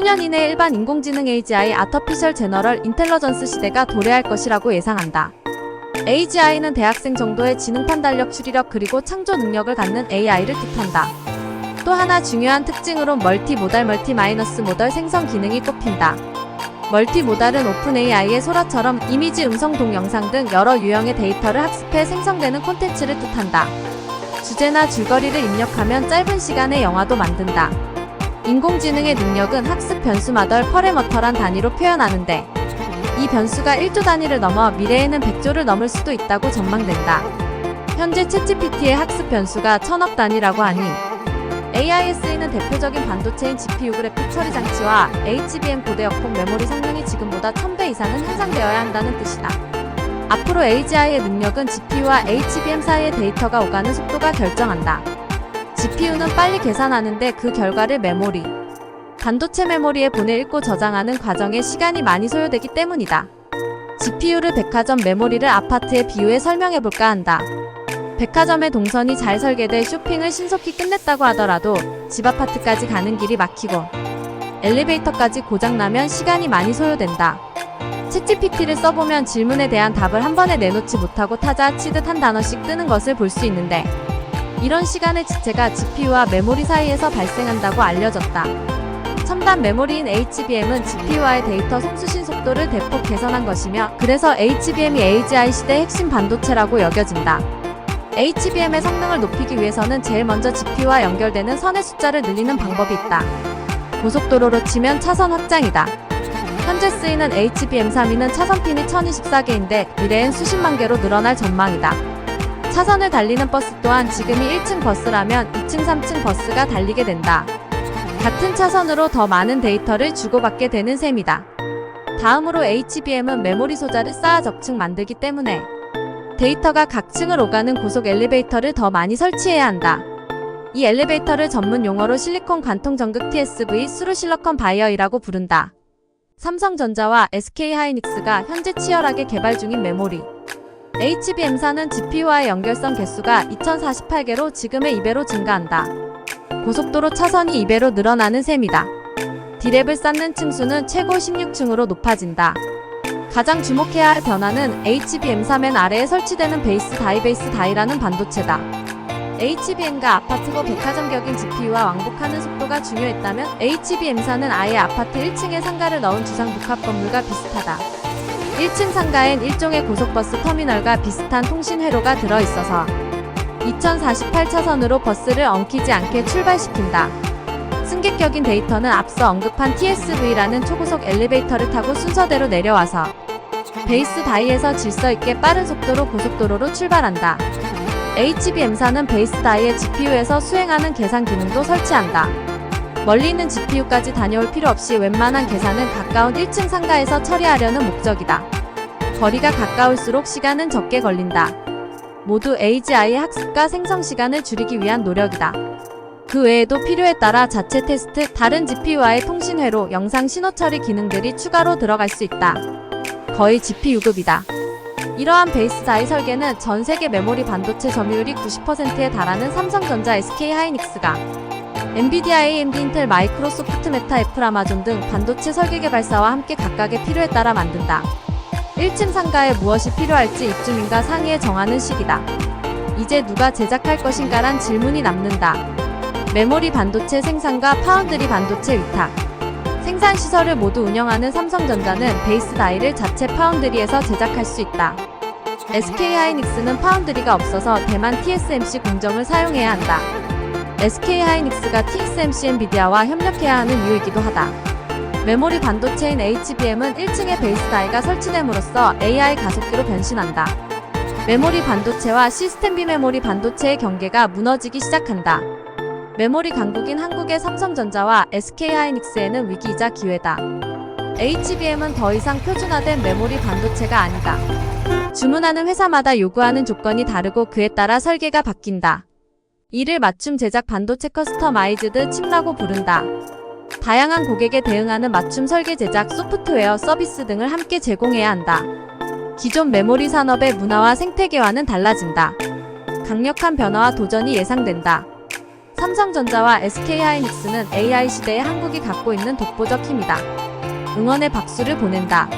수년 이내 일반 인공지능 AGI 아터피셜 제너럴 인텔러전스 시대가 도래할 것이라고 예상한다. AGI는 대학생 정도의 지능 판단력, 추리력 그리고 창조 능력을 갖는 AI를 뜻한다. 또 하나 중요한 특징으로 멀티모달 멀티 마이너스 모달 생성 기능이 꼽힌다. 멀티모달은 오픈 AI의 소라처럼 이미지, 음성, 동영상 등 여러 유형의 데이터를 학습해 생성되는 콘텐츠를 뜻한다. 주제나 줄거리를 입력하면 짧은 시간에 영화도 만든다. 인공지능의 능력은 학습 변수마덜 퍼레머터란 단위로 표현하는데 이 변수가 1조 단위를 넘어 미래에는 100조를 넘을 수도 있다고 전망된다. 현재 챗GPT의 학습 변수가 천억 단위라고 하니 AI에 쓰이는 대표적인 반도체인 GPU 그래픽 처리 장치와 HBM 고대 역폭 메모리 성능이 지금보다 1000배 이상은 향상되어야 한다는 뜻이다. 앞으로 AGI의 능력은 GPU와 HBM 사이의 데이터가 오가는 속도가 결정한다. GPU는 빨리 계산하는데 그 결과를 메모리, 반도체 메모리에 보내 읽고 저장하는 과정에 시간이 많이 소요되기 때문이다. GPU를 백화점 메모리를 아파트에 비유해 설명해볼까 한다. 백화점의 동선이 잘 설계돼 쇼핑을 신속히 끝냈다고 하더라도 집 아파트까지 가는 길이 막히고 엘리베이터까지 고장나면 시간이 많이 소요된다. 챗GPT를 써보면 질문에 대한 답을 한 번에 내놓지 못하고 타자 치듯 한 단어씩 뜨는 것을 볼 수 있는데 이런 시간의 지체가 GPU와 메모리 사이에서 발생한다고 알려졌다. 첨단 메모리인 HBM은 GPU와의 데이터 송수신 속도를 대폭 개선한 것이며 그래서 HBM이 AGI 시대 핵심 반도체라고 여겨진다. HBM의 성능을 높이기 위해서는 제일 먼저 GPU와 연결되는 선의 숫자를 늘리는 방법이 있다. 고속도로로 치면 차선 확장이다. 현재 쓰이는 HBM3이는 차선 핀이 1024개인데 미래엔 수십만 개로 늘어날 전망이다. 차선을 달리는 버스 또한 지금이 1층 버스라면 2층, 3층 버스가 달리게 된다. 같은 차선으로 더 많은 데이터를 주고받게 되는 셈이다. 다음으로 HBM은 메모리 소자를 쌓아 적층 만들기 때문에 데이터가 각 층을 오가는 고속 엘리베이터를 더 많이 설치해야 한다. 이 엘리베이터를 전문 용어로 실리콘 관통 전극 TSV 수루 실러컨 바이어이라고 부른다. 삼성전자와 SK하이닉스가 현재 치열하게 개발 중인 메모리. HBM4는 GPU와의 연결선 개수가 2048개로 지금의 2배로 증가한다. 고속도로 차선이 2배로 늘어나는 셈이다. 디랩을 쌓는 층수는 최고 16층으로 높아진다. 가장 주목해야 할 변화는 HBM3엔 아래에 설치되는 베이스 다이 베이스 다이라는 반도체다. HBM과 아파트고 백화점 격인 GPU와 왕복하는 속도가 중요했다면 HBM4는 아예 아파트 1층에 상가를 넣은 주상 복합 건물과 비슷하다. 1층 상가엔 일종의 고속버스 터미널과 비슷한 통신 회로가 들어 있어서 2048차선으로 버스를 엉키지 않게 출발시킨다. 승객격인 데이터는 앞서 언급한 TSV라는 초고속 엘리베이터를 타고 순서대로 내려와서 베이스 다이에서 질서 있게 빠른 속도로 고속도로로 출발한다. HBM4는 베이스 다이의 GPU에서 수행하는 계산 기능도 설치한다. 멀리 있는 GPU까지 다녀올 필요 없이 웬만한 계산은 가까운 1층 상가에서 처리하려는 목적이다. 거리가 가까울수록 시간은 적게 걸린다. 모두 AGI의 학습과 생성 시간을 줄이기 위한 노력이다. 그 외에도 필요에 따라 자체 테스트, 다른 GPU와의 통신 회로, 영상 신호 처리 기능들이 추가로 들어갈 수 있다. 거의 GPU급이다. 이러한 베이스 다이 설계는 전 세계 메모리 반도체 점유율이 90%에 달하는 삼성전자, SK하이닉스가 엔비디아, AMD, 인텔, 마이크로소프트, 메타, 애플, 아마존 등 반도체 설계 개발사와 함께 각각의 필요에 따라 만든다. 1층 상가에 무엇이 필요할지 입주민과 상의해 정하는 시기다. 이제 누가 제작할 것인가란 질문이 남는다. 메모리 반도체 생산과 파운드리 반도체 위탁. 생산 시설을 모두 운영하는 삼성전자는 베이스 다이를 자체 파운드리에서 제작할 수 있다. SK하이닉스는 파운드리가 없어서 대만 TSMC 공정을 사용해야 한다. SK하이닉스가 TSMC 엔비디아와 협력해야 하는 이유이기도 하다. 메모리 반도체인 HBM은 1층에 베이스 다이가 설치됨으로써 AI 가속기로 변신한다. 메모리 반도체와 시스템 비메모리 반도체의 경계가 무너지기 시작한다. 메모리 강국인 한국의 삼성전자와 SK하이닉스에는 위기이자 기회다. HBM은 더 이상 표준화된 메모리 반도체가 아니다. 주문하는 회사마다 요구하는 조건이 다르고 그에 따라 설계가 바뀐다. 이를 맞춤 제작 반도체 커스터마이즈드 칩라고 부른다. 다양한 고객에 대응하는 맞춤 설계 제작 소프트웨어 서비스 등을 함께 제공해야 한다. 기존 메모리 산업의 문화와 생태계와는 달라진다. 강력한 변화와 도전이 예상된다. 삼성전자와 SK하이닉스는 AI 시대에 한국이 갖고 있는 독보적 힘이다. 응원의 박수를 보낸다.